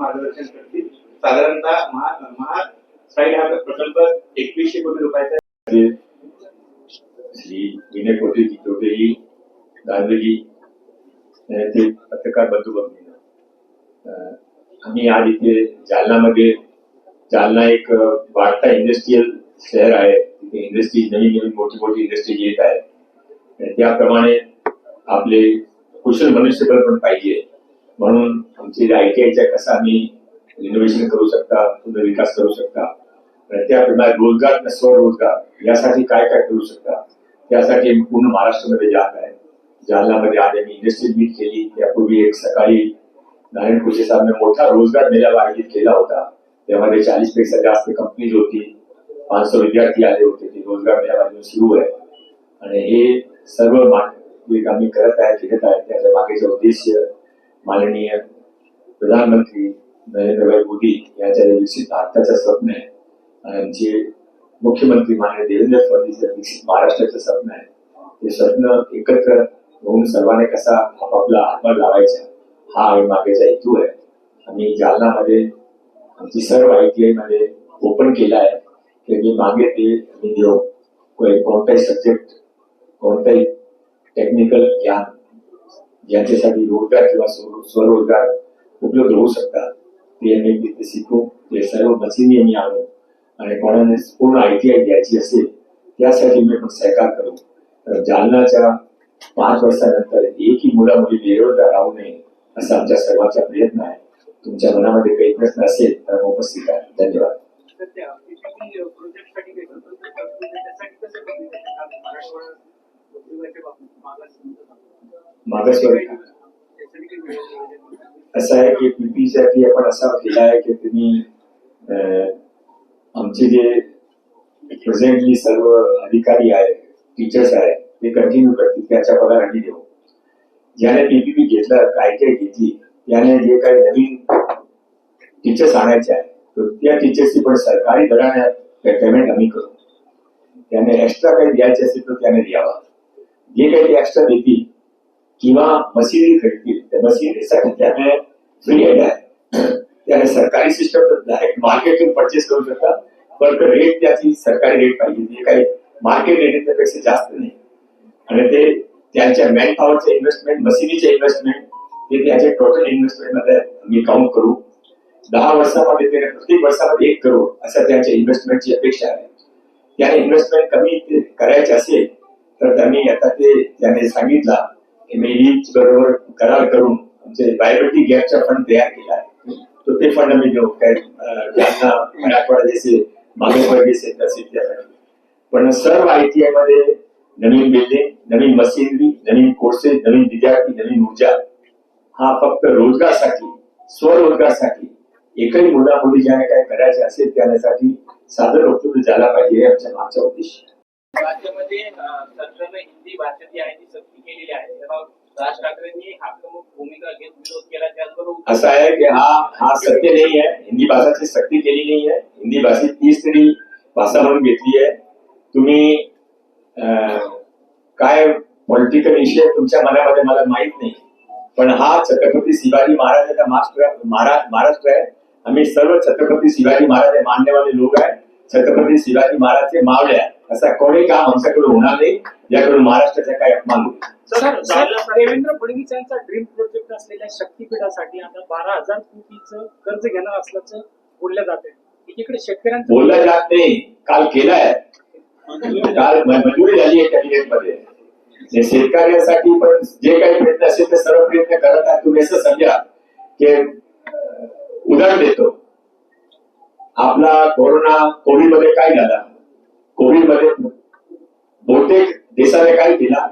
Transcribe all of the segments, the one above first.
मार्गदर्शन करतील. साधारणतः महा महा साईड हा प्रकल्प एकवीसशे कोटी रुपयाचा श्री विनय ते पत्रकार बंधू भगिनी अं, आम्ही आज इथे जालनामध्ये जालना एक वाढता इंडस्ट्रीयल शहर आहे. तिथे इंडस्ट्रीज नवीन नवीन मोठी मोठी इंडस्ट्रीज येत आहे त्याप्रमाणे आपले कुशल मनुष्यबळ पण पाहिजे. म्हणून आमची आय टी आयच्या कसं आम्ही इनोव्हेशन करू शकता पुनर्विकास करू शकता आणि त्याप्रमाणे रोजगार आणि स्वरोजगार यासाठी काय काय करू शकता त्यासाठी पूर्ण महाराष्ट्रामध्ये जात आहे. जालनामध्ये आज आम्ही इंडस्ट्रीज मीट केली त्यापूर्वी एक सकाळी नारायण कुशे साहेबांनी मोठा रोजगार मेळावा आयोजित केला होता. त्यामध्ये चाळीसपेक्षा जास्त कंपनीज होती. पाचशे विद्यार्थी आले होते. ते रोजगार मेळावा सुरू आहे. आणि हे सर्व मा- जे आम्ही करत आहे फिरत आहे त्याच्या मागेचा उद्देश माननीय प्रधानमंत्री नरेंद्रभाई मोदी यांच्या विकसित भारताचं स्वप्न आहे आणि मुख्यमंत्री माननीय देवेंद्र फडणवीस विकसित महाराष्ट्राचं स्वप्न आहे ते स्वप्न एकत्र होऊन सर्वांनी कसा आपापला हातभार लावायचा हा आणि मागेचा हेतू आहे. आम्ही जालनामध्ये आमची सर्व आय टी आयमध्ये ओपन केला आहे. की जे मागे ते आम्ही देऊ. कोणताही सब्जेक्ट कोणताही टेक्निकल ज्ञान यांच्यासाठी रोजगार किंवा स्व- स्वरोजगार उपलब्ध होऊ शकतात. ते यांनी तिथे शिकू. ते सर्व मशिनी आम्ही आणू. आणि कोणाने पूर्ण आय टी आय द्यायची असेल त्यासाठी मी पण सहकार करू. तर जालनाच्या पाच वर्षानंतर एकही मुलामुली बेरोजगार राहू नये असा आमच्या सर्वांचा प्रयत्न आहे. तुमच्या मनामध्ये काही प्रश्न असेल तर उपस्थित आहे धन्यवाद. प्रोजेक्टसाठी मागासवर्ग असं आहे की पीपी साठी आपण असा केला आहे की तुम्ही आमचे जे प्रेझेंटली सर्व अधिकारी आहेत टीचर्स आहेत ते कंटिन्यू करतील त्याच्या पगार आम्ही देऊ. ज्याने पीपीपी घेतला काय काय घेतली त्याने जे काही नवीन टीचर्स आणायचे आहे तर त्या टीचर्सची पण सरकारी दराने पेमेंट आम्ही करू. त्याने एक्स्ट्रा काही द्यायचे असेल तर त्याने द्यावा. जे काही ते एक्स्ट्रा देतील किंवा मशिनरी खरीदतील त्या मशिनरीसाठी त्याने फ्री एड आहे. त्याने सरकारी सिस्टम डायरेक्ट मार्केटून परचेस करू शकतात. पण रेट त्याची सरकारी रेट पाहिजे. जे काही मार्केट रेट त्यापेक्षा जास्त नाही. आणि ते त्यांच्या मॅन पॉवरचे इन्व्हेस्टमेंट मशिनीचे इन्व्हेस्टमेंट ते त्याचे टोटल इन्व्हेस्टमेंटमध्ये आम्ही काउंट करू. दहा वर्षामध्ये त्याने प्रत्येक वर्षामध्ये एक करोड असं त्यांच्या इन्व्हेस्टमेंटची अपेक्षा आहे. त्याने इन्व्हेस्टमेंट कमी ते करायचे असेल तर त्यांनी आता ते त्याने सांगितलं. की बरोबर करार करून आमचे बायोमेट्रिक गॅपचा फंड तयार केला आहे. तो ते फंड आम्ही देऊ काय ज्यांना मराठवाडा जसे मागे क्षेत्र असेल त्यासाठी. पण सर्व आय टी आयमध्ये नवीन बिल्डिंग नवीन मशिनरी नवीन कोर्सेस नवीन विद्यार्थी नवीन ऊर्जा हा फक्त रोजगारसाठी स्वरोजगारसाठी एकही मुला मुली ज्याने काय करायचे असेल त्यासाठी सादर उपलब्ध झाला पाहिजे हे आमच्या मागचा उद्देश आहे. राज्यामध्ये सरकारनं हिंदी भाषा जी आहे ती सक्ती केलेली आहे. राज ठाकरेंनी आक्रमक भूमिका घेत विरोध केला. त्याचबरोबर असं आहे की हा हा सत्य नाही आहे. हिंदी भाषाची सक्ती केली नाही आहे. हिंदी भाषेत तीच तरी भाषा म्हणून घेतली आहे. तुम्ही अं, काय पॉलिटिकल इश्यू तुमच्या मनामध्ये मला माहीत नाही. पण हा छत्रपती शिवाजी महाराजांचा महाराष्ट्र महाराष्ट्र आहे. आम्ही सर्व छत्रपती शिवाजी महाराज मानण्यावाले मान्यवाले लोक आहे. छत्रपती शिवाजी महाराजचे मावळे आहे. असा कोणी काम आमच्याकडे होणार नाही ज्याकडून महाराष्ट्राचा काही अपमान देवेंद्र फडणवीस यांचा ड्रीम प्रोजेक्ट असलेल्या शक्तीपीठासाठी आता बारा हजार कोटीचं कर्ज घेणार असल्याचं बोललं जाते एकीकडे शेतकऱ्यांचं बोलला जात नाही. काल केलाय. काल मंजुरी झाली आहे कॅबिनेटमध्ये जे शेतकऱ्यांसाठी पण जे काही प्रयत्न असेल ते सर्व प्रयत्न करत आहे. तुम्ही असं समजा की उदाहरण देतो. आपला कोरोना कोविडमध्ये काय झाला? कोविडमध्ये बहुतेक देशाने काय केला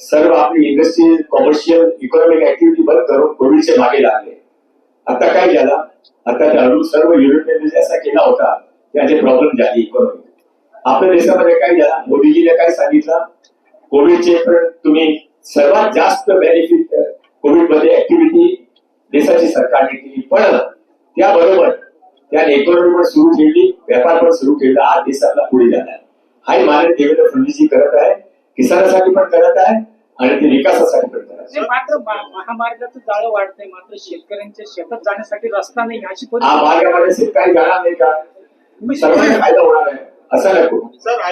सर्व आपली इंडस्ट्री कॉमर्शियल इकॉनॉमिक ऍक्टिव्हिटी बंद करून कोविडच्या मागे लागले. आता काय झाला? आता हळू सर्व युरोपियन देश असा केला होता त्याचे प्रॉब्लेम झाले इकॉनॉमी आपल्या देशामध्ये काय झाला? मोदीजीने काय सांगितलं? कोविडचे पण तुम्ही सर्वात जास्त बेनिफिट कोविडमध्ये ऍक्टिव्हिटी देशाची सरकारने केली पण त्याबरोबर त्याने इकॉनॉमी पण सुरू केली व्यापार पण सुरू केला. आज देशाला पुढे झाला हाही माननीय देवेंद्र फडणवीसजी करत आहे किसानासाठी पण करत आहे आणि ते विकासासाठी करतात नाही, मात्र मा- महामार्गाचं जाळं वाढतंय मात्र शेतकऱ्यांच्या शेतात जाण्यासाठी रस्ता नाही अशी हा मार्गामध्ये शेतकरी जाणार नाही का? सर्वांना फायदा होणार आहे. असं नको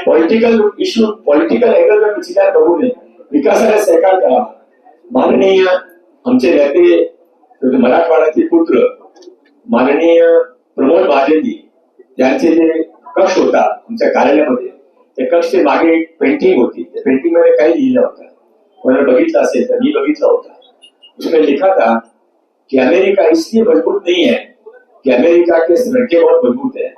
पॉलिटिकल इश्यू पॉलिटिकल अँगल विचार बघू नये विकासाला सहकार करा. माननीय आमचे नेते मराठवाड्याचे पुत्र माननीय प्रमोद महाजनजी त्यांचे जे कक्ष होता आमच्या कार्यालयामध्ये त्या कक्षचे मागे एक पेंटिंग होती. त्या पेंटिंग मध्ये काही लिहिलं होतं. कोणाला बघितलं असेल तर मी बघितला होता. उसमें लिखा था कि अमेरिका इसलिए मज़बूत नहीं है कि अमेरिका के सड़कें बहुत मज़बूत है।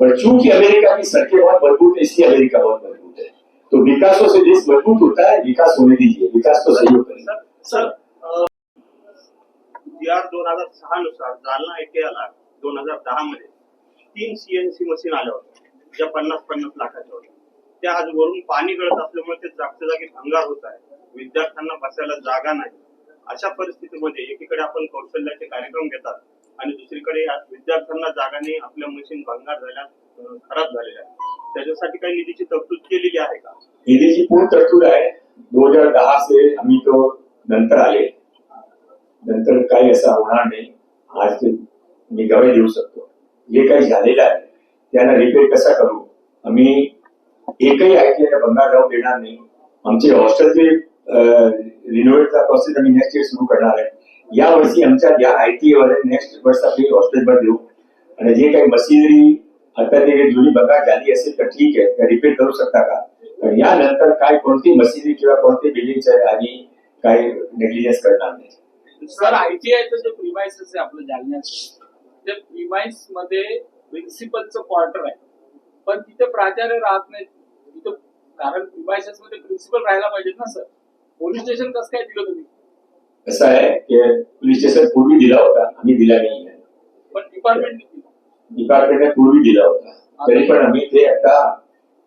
पर चूँकि अमेरिका की सड़कें बहुत मज़बूत है, इसलिए अमेरिका बहुत मज़बूत है। तो विकासों से देश मज़बूत होता है, विकास होने दीजिए। विकास तो सही होता है। सर दोन हज़ार सहा नुसार जालना आयटीआयला दोन हज़ार दहा मध्ये तीन सीएनसी मशीन आल्या होत्या ज्या पन्नास पन्नास लाखाच्या होत्या त्या आज वरून पाणी गळत असल्यामुळे ते जागच्या जागी भंगार होत आहे. विद्यार्थ्यांना बसायला जागा नाही. अशा परिस्थितीमध्ये एकीकडे आपण कौशल्याचे कार्यक्रम घेतात आणि दुसरीकडे विद्यार्थ्यांना जागा नाही आपल्या मशीन भंगार झाल्या खराब झालेल्या त्याच्यासाठी काही निधीची तरतूद केलेली आहे का? निधीची पूर्ण तरतूद आहे. दोन हजार दहा से आम्ही तो नंतर आले. नंतर काही असं होणार नाही. आज ते मी देऊ शकतो. जे काही झालेलं आहे त्यांना रिपेअर कसा करू? आम्ही एकही आयटीआयला बंगाल राहू देणार नाही. आमचे हॉस्टेलचे रिनोव्हेटचा प्रोसेस आम्ही नेक्स्ट इयर सुरू करणार आहे. या वर्षी आमच्या या आयटी वर नेक्स्ट वर्ष आपली हॉस्टेलवर देऊ. आणि जे काही मशिनरी आता ते जुनी बंगाल झाली असेल तर ठीक आहे त्या रिपेअर करू शकता का? पण यानंतर काय कोणती मशिनरी किंवा कोणते बिल्डिंग आम्ही काय नेग्लिजन्स करणार नाही. सर आयटीआयचं जे प्रिमाइसेस आहे आपलं जालन्याचं ते प्रिमाइसमध्ये प्रिन्सिपलचं क्वार्टर आहे. पण तिथे प्राचार्य राहत नाहीत. तिथं कारण प्रिमाइसेस मध्ये प्रिन्सिपल राहायला पाहिजेत ना सर पोलीस स्टेशन कसं काय दिलं तुम्ही? कसं आहे की पोलीस स्टेशन पूर्वी दिला होता आम्ही दिला नाही आहे. पण डिपार्टमेंट डिपार्टमेंटने पूर्वी दिला होता. तरी पण आम्ही ते आता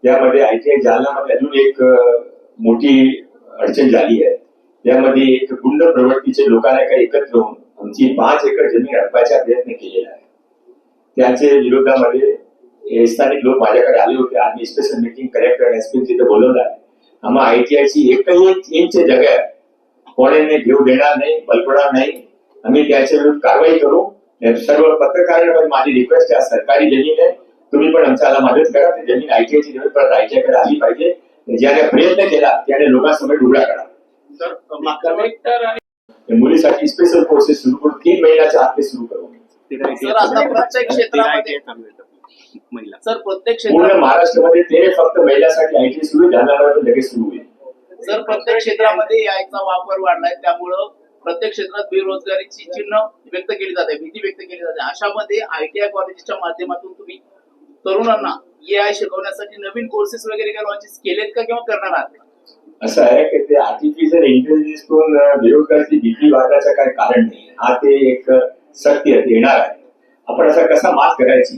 त्यामध्ये आयटीआय जालनामध्ये अजून एक मोठी अडचण झाली आहे. त्यामध्ये एक गुंड प्रवृत्तीचे लोकांना काही एकत्र होऊन आमची पाच एकर जमीन हडपायचा प्रयत्न केलेला आहे. त्याचे विरोधामध्ये हे स्थानिक लोक माझ्याकडे आले होते. आम्ही स्पेशल मीटिंग कलेक्टर आणि एसपी तिथे बोलवलं आहे. आम्हा आयटीआयची एकही इंच जगह कोणाने घेऊ देणार नाही बलपणार नाही. आम्ही त्याच्या विरुद्ध कारवाई करू. सर्व पत्रकारांना माझी रिक्वेस्ट आहे. सरकारी जमीन आहे. तुम्ही पण आमच्याला मदत करा. ती जमीन आयटीआयची जमीन परत आयटीआयकडे आली पाहिजे. ज्याने प्रयत्न केला त्याने लोकांसमोर उघडा करा. मुलीसाठी स्पेशल कोर्सेस सुरू करून तीन महिन्याच्या आत ते सुरू करू. सर आता प्रत्येक क्षेत्रामध्ये महिला. सर प्रत्येक क्षेत्रात महाराष्ट्रामध्ये ते फक्त महिलासाठी आयटी सुरू झाल्यावर लगेच सुरू होईल सर प्रत्येक क्षेत्रामध्ये याचा वापर वाढलाय त्यामुळं प्रत्येक क्षेत्रात बेरोजगारीची चिन्ह व्यक्त केली जाते भीती व्यक्त केली जाते. अशामध्ये आयटीआय कॉलेजेसच्या माध्यमातून तुम्ही तरुणांना ए आय शिकवण्यासाठी नवीन कोर्सेस वगैरे काय लॉन्चेस केलेत का किंवा करणार आहात? असं आहे की ते आर्टिफिशियल इंटेलिजन्स करून बेरोजगारीची भीती वाढण्याचं काही कारण नाही हा ते एक सत्य येणार आहे. आपण असा कसा मात करायची?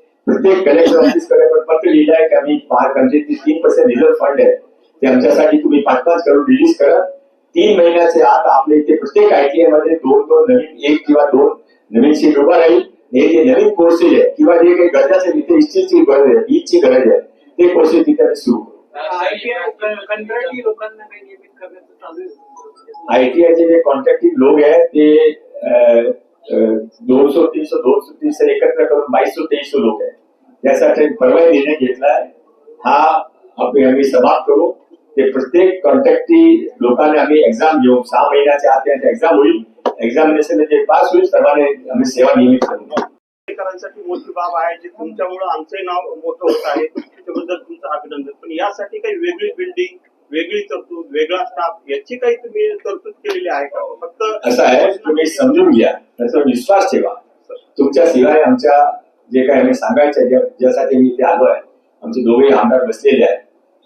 प्रत्येक कलेक्टर ऑफ़िस कडे पत्र लिहिलं आहे की आम्ही तीन पर्सेंट रिझर्व फंड आहे ते आमच्यासाठी तुम्ही पाच पाच करोड रिलीज़ करा. तीन महिन्याच्या आत आपल्या इथे प्रत्येक आयटीआय मध्ये दोन दोन नवीन एक किंवा दोन नवीन सीट उभा राहील. हे जे नवीन कोर्सेस आहे किंवा जे काही गरजाचे तिथे गरज आहे बीजची गरज आहे ते कोर्सेस तिथे आम्ही सुरू करू. आयटीआयचे जे कॉन्ट्रॅक्टिंग लोक आहेत ते दोन सौ तीन सौ दोन सौ तीन सौ एकत्र करून बाईस सौ तेईस सौ लोक आहेत. त्यासाठी परवा निर्णय घेतलाय. हा आपण आम्ही समाप्त करू. ते प्रत्येक कॉन्ट्रॅक्टी लोकांना आम्ही एक्झाम घेऊ. सहा महिन्याच्या आत त्यांची एक्झाम होईल. एक्झामिनेशन जे पास होईल. सर्वांनी आम्ही सेवा नियमित करू. करांसाठी मोठी बाब आहे जी तुमच्यामुळं आमचंही नाव मोठं होत आहे. त्याबद्दल तुमचं अभिनंदन. पण यासाठी काही वेगळी बिल्डिंग वेगळी तरतूद वेगळा स्टाफ याची काही तुम्ही तरतूद केलेली आहे का? फक्त असं आहे. तुम्ही समजून घ्या. त्याचा विश्वास ठेवा. तुमच्या शिवाय आमच्या जे काही आम्ही सांगायचं ज्या- ज्यासाठी मी इथे आलो आहे आमचे दोघे आमदार बसलेले आहेत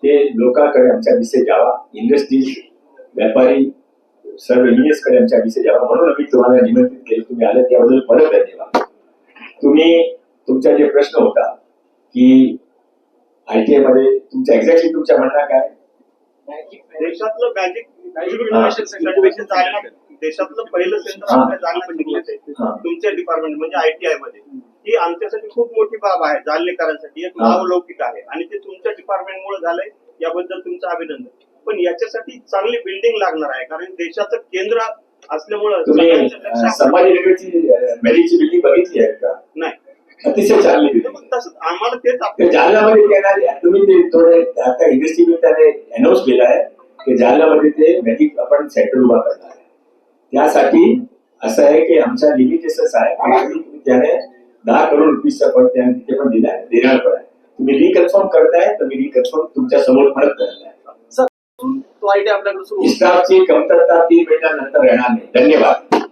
ते लोकांकडे आमच्या विषय द्यावा इंडस्ट्रीज व्यापारी सर्व इंजिनियर्सकडे आमच्या विषय यावा म्हणून आम्ही तुम्हाला निमंत्रित केलं. तुम्ही आले त्याबद्दल परत धन्यवाद. तुम्ही तुमचा जे प्रश्न होता की आयटीआयमध्ये तुमच्या एक्झॅक्टली तुमच्या म्हणणं काय? देशातलं मॅजिक देशातलं पहिलं सेंटर. आपल्या जालना जिल्ह्यात आहे. तुमच्या डिपार्टमेंट म्हणजे आयटीआयमध्ये. ही आमच्यासाठी खूप मोठी बाब आहे जालनेकरांसाठी. एक हा. नावलौकिक आहे. आणि ते तुमच्या डिपार्टमेंट मुळे झालंय याबद्दल तुमचं अभिनंदन. पण याच्यासाठी चांगली बिल्डिंग लागणार आहे. कारण देशाचं केंद्र असल्यामुळं बिल्डिंग बघितली आहे का? नाही. अतिशय चांगली तसंच आम्हाला तेच येणार तुम्ही ते थोडे आता इंडस्ट्री अनाऊन्स केलं आहे की जालन्यामध्ये ते मेडिक आपण सेंटर उभा करणार आहे. त्यासाठी असं आहे की आमच्या लिमिटेशन्स आहे. त्याने दहा करोड रुपीजचा पण त्याने तिथे पण दिला आहे. देणार पण आहे. तुम्ही रिकन्फर्म करताय तर मी रिकन्फर्म तुमच्यासमोर परत तो. स्टाफची कमतरता तीन महिन्यानंतर येणार नाही. धन्यवाद.